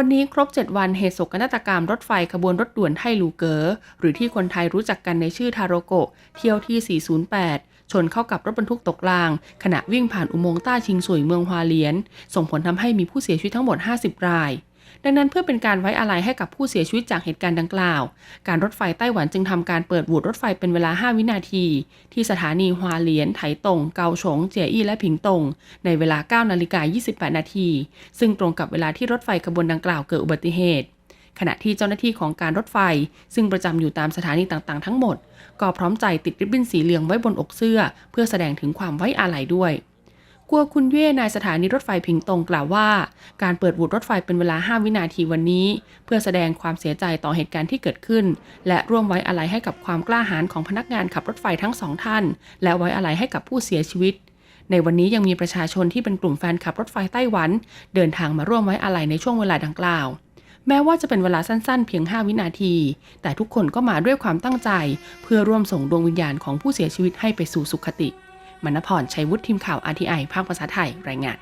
วันนี้ครบ 7 วันเหตุโศกนาฏกรรมรถไฟขบวนรถด่วนไทลูเกอหรือที่คนไทยรู้จักกันในชื่อทาโรโกะเที่ยวที่ 408ชนเข้ากับรถบรรทุกตกราง ขณะวิ่งผ่านอุโมงค์ต้าชิงสุยเมืองฮวาเลียน ส่งผลทำให้มีผู้เสียชีวิตทั้งหมด 50 ราย ดังนั้นเพื่อเป็นการไว้อาลัยให้กับผู้เสียชีวิตจากเหตุการณ์ดังกล่าว การรถไฟไต้หวันจึงทำการเปิดบูดรถไฟเป็นเวลา 5 วินาที ที่สถานีฮวาเลียน ไถตง เกาฉง เจียอี้และผิงตง ในเวลา 9 นาฬิกา 28 นาที ซึ่งตรงกับเวลาที่รถไฟขบวนดังกล่าวเกิดอุบัติเหตุขณะที่เจ้าหน้าที่ของการรถไฟ ซึ่งประจำอยู่ตามสถานีต่างๆ ทั้งหมด ก็พร้อมใจติดริบบิ้นสีเหลืองไว้บนอกเสื้อ เพื่อแสดงถึงความไว้อาลัยด้วย กัวคุณเย่นายสถานีรถไฟผิงตงกล่าวว่า การเปิดบูดรถไฟเป็นเวลา 5 วินาทีวันนี้ เพื่อแสดงความเสียใจต่อเหตุการณ์ที่เกิดขึ้น และร่วมไว้อาลัยให้กับความกล้าหาญของพนักงานขับรถไฟทั้งสองท่าน และไว้อาลัยให้กับผู้เสียชีวิต ในวันนี้ยังมีประชาชนที่เป็นกลุ่มแฟนขับรถไฟไต้หวัน เดินทางมาร่วมไว้อาลัยในช่วงเวลาดังกล่าวแม้ว่าจะเป็นเวลาสั้นๆ เพียง 5 วินาที แต่ทุกคนก็มาด้วยความตั้งใจ เพื่อร่วมส่งดวงวิญญาณของผู้เสียชีวิตให้ไปสู่สุคติ มณพรชัยวุฒิทีมข่าว RTI ภาคภาษาไทยรายงาน